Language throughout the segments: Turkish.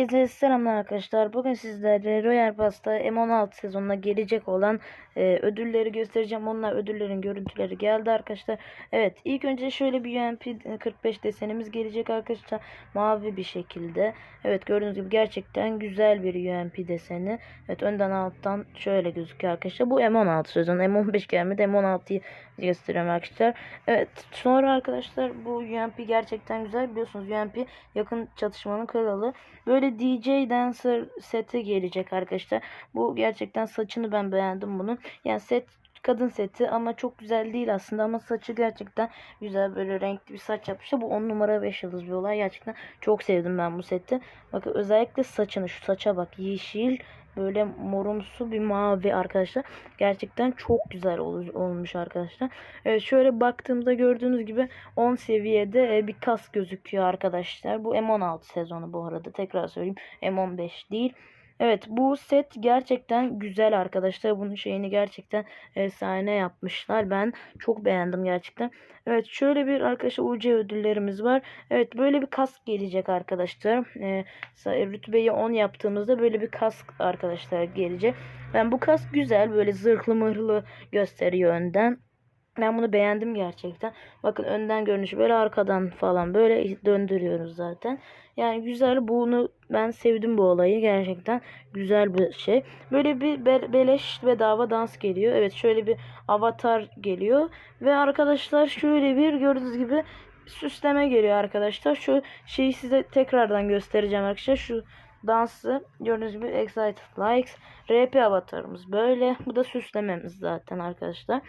Herkese selamlar arkadaşlar. Bugün sizlere Royal Pass'ta M16 sezonuna gelecek olan e, ödülleri göstereceğim. Onlar ödüllerin görüntüleri geldi arkadaşlar. Evet ilk önce şöyle bir UMP 45 desenimiz gelecek arkadaşlar. Mavi bir şekilde. Evet gördüğünüz gibi gerçekten güzel bir UMP deseni. Evet önden alttan şöyle gözüküyor arkadaşlar. Bu M16 sezonu. M15 gelmedi. M16'yı gösteriyorum arkadaşlar. Evet sonra arkadaşlar bu UMP gerçekten güzel. Biliyorsunuz UMP yakın çatışmanın kralı. Böyle DJ Dancer seti gelecek arkadaşlar. Bu gerçekten saçını ben beğendim bunun. Yani set kadın seti ama çok güzel değil aslında ama saçı gerçekten güzel böyle renkli bir saç yapmışlar. Bu 10 numara 5 yıldız bir olay. Gerçekten çok sevdim ben bu seti. Bakın özellikle saçını şu saça bak yeşil böyle morumsu bir mavi arkadaşlar. Gerçekten çok güzel ol olmuş arkadaşlar. Evet şöyle baktığımda gördüğünüz gibi 10 seviyede e, bir kas gözüküyor arkadaşlar. Bu M16 sezonu bu arada tekrar söyleyeyim. M15 değil. Evet bu set gerçekten güzel arkadaşlar. Bunun şeyini gerçekten efsane yapmışlar. Ben çok beğendim gerçekten. Evet şöyle bir arkadaşlar UC ödüllerimiz var. Evet böyle bir kask gelecek arkadaşlar. Ee, rütbeyi 10 yaptığımızda böyle bir kask arkadaşlar gelecek. Ben bu kask güzel böyle zırhlı mırhlı gösteriyor önden. Ben bunu beğendim gerçekten. Bakın önden görünüşü böyle arkadan falan böyle döndürüyoruz zaten. Yani güzel bunu ben sevdim bu olayı gerçekten güzel bir şey. Böyle bir be beleş bedava dans geliyor. Evet şöyle bir avatar geliyor. Ve arkadaşlar şöyle bir gördüğünüz gibi süsleme geliyor arkadaşlar. Şu şeyi size tekrardan göstereceğim arkadaşlar. Şu dansı gördüğünüz gibi excited likes rp avatarımız böyle bu da süslememiz zaten arkadaşlar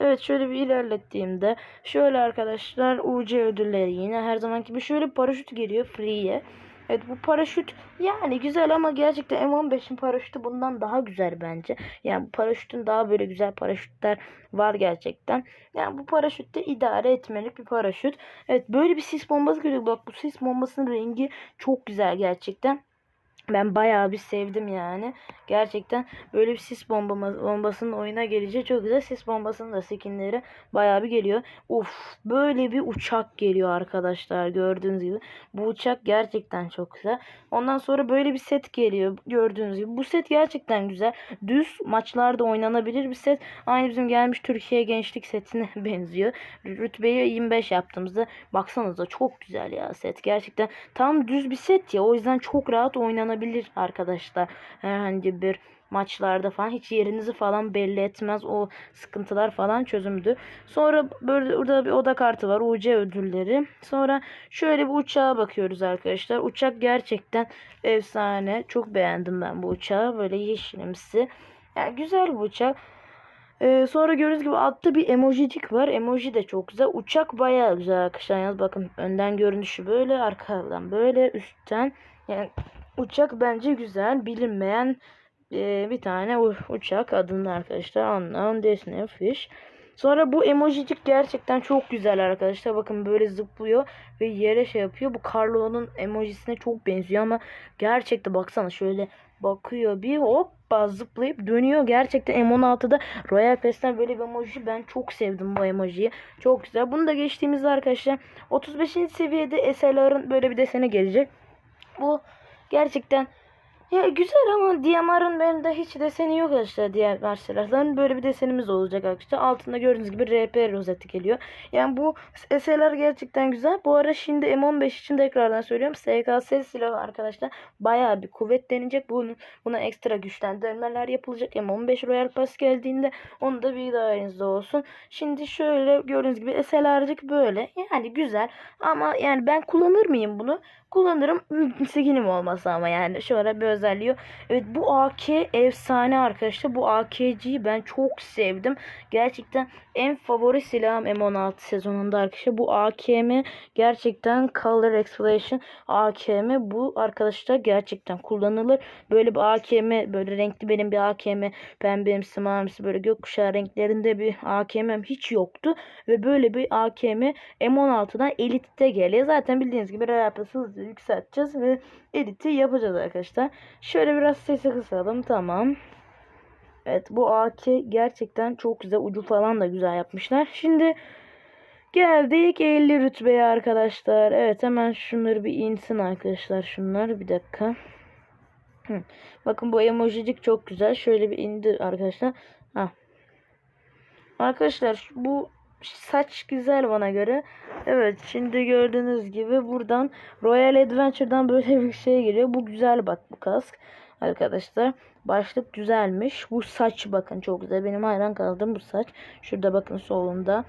evet şöyle bir ilerlettiğimde şöyle arkadaşlar UC ödülleri yine her zamanki gibi şöyle paraşüt geliyor free'ye Evet bu paraşüt yani güzel ama gerçekten M15'in paraşütü bundan daha güzel bence. Yani paraşütün daha böyle güzel paraşütler var gerçekten. Yani bu paraşütte idare etmelik bir paraşüt. Evet böyle bir sis bombası geliyor. Bak bu sis bombasının rengi çok güzel gerçekten. Ben bayağı bir sevdim yani. Gerçekten böyle bir sis bombama, bombasının oyuna geleceği çok güzel. Sis bombasının da skinleri bayağı bir geliyor. Uf böyle bir uçak geliyor arkadaşlar gördüğünüz gibi. Bu uçak gerçekten çok güzel. Ondan sonra böyle bir set geliyor gördüğünüz gibi. Bu set gerçekten güzel. Düz maçlarda oynanabilir bir set. Aynı bizim gelmiş Türkiye gençlik setine benziyor. Rütbeyi 25 yaptığımızda baksanıza çok güzel ya set. Gerçekten tam düz bir set ya. O yüzden çok rahat oynanabilir olabilir arkadaşlar. Herhangi bir maçlarda falan hiç yerinizi falan belli etmez. O sıkıntılar falan çözümdü. Sonra böyle burada bir oda kartı var. UC ödülleri. Sonra şöyle bir uçağa bakıyoruz arkadaşlar. Uçak gerçekten efsane. Çok beğendim ben bu uçağı. Böyle yeşilimsi. Yani güzel bu uçak. Ee, sonra gördüğünüz gibi altta bir emojicik var. Emoji de çok güzel. Uçak bayağı güzel arkadaşlar. Yalnız bakın önden görünüşü böyle. Arkadan böyle. Üstten. Yani uçak bence güzel. Bilinmeyen e, bir tane uçak adında arkadaşlar. Unknown Disney Fish. Sonra bu emojicik gerçekten çok güzel arkadaşlar. Bakın böyle zıplıyor ve yere şey yapıyor. Bu Carlo'nun emojisine çok benziyor ama gerçekten baksana şöyle bakıyor bir hoppa zıplayıp dönüyor. Gerçekten M16'da Royal Pass'ten böyle bir emoji ben çok sevdim bu emojiyi. Çok güzel. Bunu da geçtiğimizde arkadaşlar 35. seviyede SLR'ın böyle bir deseni gelecek. Bu Gerçekten ya güzel ama DMR'ın bende hiç deseni yok arkadaşlar diğer silahların. Böyle bir desenimiz olacak arkadaşlar. Altında gördüğünüz gibi RP rozeti geliyor. Yani bu SLR gerçekten güzel. Bu ara şimdi M15 için tekrardan söylüyorum. SKS silahı arkadaşlar bayağı bir kuvvetlenecek. Bunun, buna ekstra güçlendirmeler yapılacak. M15 Royal Pass geldiğinde onu da bir dahilinizde olsun. Şimdi şöyle gördüğünüz gibi SLR'cık böyle. Yani güzel ama yani ben kullanır mıyım bunu? Kullanırım. Skinim olmasa ama yani şöyle bir özelliği. Evet bu AK efsane arkadaşlar. Bu AK'ciyi ben çok sevdim. Gerçekten en favori silahım M16 sezonunda arkadaşlar. Bu AKM gerçekten Color Exploration AKM bu arkadaşlar gerçekten kullanılır. Böyle bir AKM böyle renkli benim bir AKM pembemsi mavisi böyle gökkuşağı renklerinde bir AKM'm hiç yoktu. Ve böyle bir AKM M16'dan Elite'de geliyor. Zaten bildiğiniz gibi rapası hızlı yükselteceğiz ve editi yapacağız arkadaşlar. Şöyle biraz sesi kısalım. Tamam. Evet bu AK gerçekten çok güzel. Ucu falan da güzel yapmışlar. Şimdi Geldik 50 rütbeye arkadaşlar. Evet hemen şunları bir insin arkadaşlar. Şunlar bir dakika. Hı. Bakın bu emojicik çok güzel. Şöyle bir indir arkadaşlar. Ha. Arkadaşlar bu saç güzel bana göre. Evet şimdi gördüğünüz gibi buradan Royal Adventure'dan böyle bir şey geliyor. Bu güzel bak bu kask. Arkadaşlar başlık güzelmiş. Bu saç bakın çok güzel. Benim hayran kaldım bu saç. Şurada bakın solunda.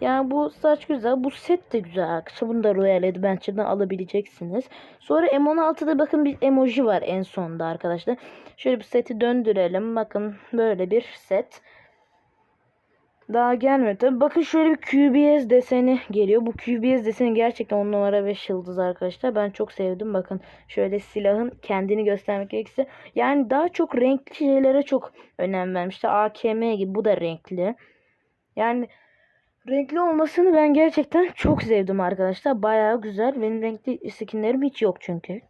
Yani bu saç güzel. Bu set de güzel arkadaşlar. Bunu da Royal Adventure'dan alabileceksiniz. Sonra M16'da bakın bir emoji var en sonda arkadaşlar. Şöyle bir seti döndürelim. Bakın böyle bir set. Daha gelmedi. Bakın şöyle bir QBS deseni geliyor. Bu QBS deseni gerçekten 10 numara 5 yıldız arkadaşlar. Ben çok sevdim. Bakın şöyle silahın kendini göstermek gerekirse. Yani daha çok renkli şeylere çok önem vermişler. AKM gibi bu da renkli. Yani renkli olmasını ben gerçekten çok sevdim arkadaşlar. Bayağı güzel. Benim renkli skinlerim hiç yok çünkü.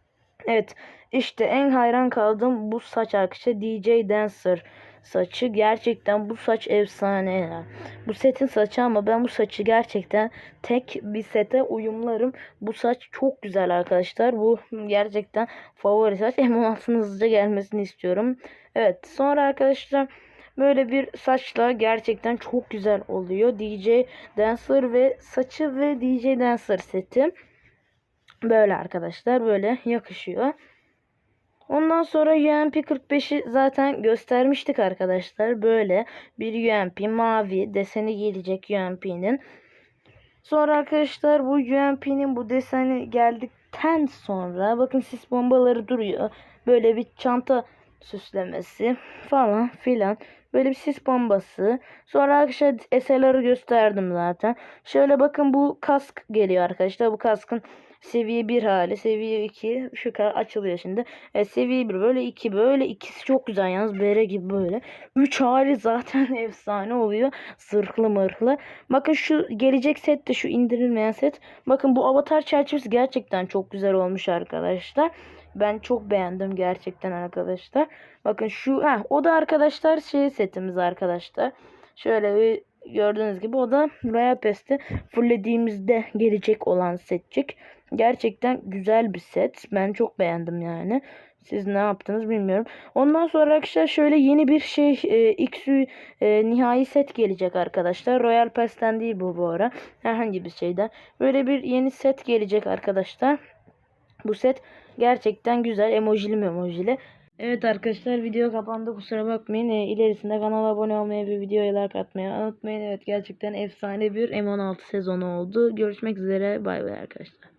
Evet işte en hayran kaldığım bu saç arkadaşlar DJ Dancer saçı gerçekten bu saç efsane ya. Bu setin saçı ama ben bu saçı gerçekten tek bir sete uyumlarım. Bu saç çok güzel arkadaşlar. Bu gerçekten favori saç. M16'nın hızlıca gelmesini istiyorum. Evet sonra arkadaşlar böyle bir saçla gerçekten çok güzel oluyor. DJ Dancer ve saçı ve DJ Dancer seti. Böyle arkadaşlar böyle yakışıyor. Ondan sonra UMP 45'i zaten göstermiştik arkadaşlar. Böyle bir UMP mavi deseni gelecek UMP'nin. Sonra arkadaşlar bu UMP'nin bu deseni geldikten sonra bakın sis bombaları duruyor. Böyle bir çanta süslemesi falan filan. Böyle bir sis bombası. Sonra arkadaşlar SLR'ı gösterdim zaten. Şöyle bakın bu kask geliyor arkadaşlar. Bu kaskın seviye 1 hali. Seviye 2 şu kadar açılıyor şimdi. E, seviye 1 böyle 2 böyle. ikisi çok güzel yalnız. Bere gibi böyle. 3 hali zaten efsane oluyor. Zırhlı mırhlı. Bakın şu gelecek set de şu indirilmeyen set. Bakın bu avatar çerçevesi gerçekten çok güzel olmuş arkadaşlar. Ben çok beğendim gerçekten arkadaşlar. Bakın şu ha o da arkadaşlar şey setimiz arkadaşlar. Şöyle bir gördüğünüz gibi o da Royal Pass'te fulllediğimizde gelecek olan setçik. Gerçekten güzel bir set. Ben çok beğendim yani. Siz ne yaptınız bilmiyorum. Ondan sonra arkadaşlar şöyle yeni bir şey e, XU e, nihai set gelecek arkadaşlar. Royal Pass'ten değil bu bu ara. Herhangi bir şeyden. Böyle bir yeni set gelecek arkadaşlar. Bu set gerçekten güzel. Emojili memojili. Evet arkadaşlar video kapandı kusura bakmayın. E, ilerisinde kanala abone olmayı ve videoya like atmayı unutmayın. Evet gerçekten efsane bir M16 sezonu oldu. Görüşmek üzere. Bay bay arkadaşlar.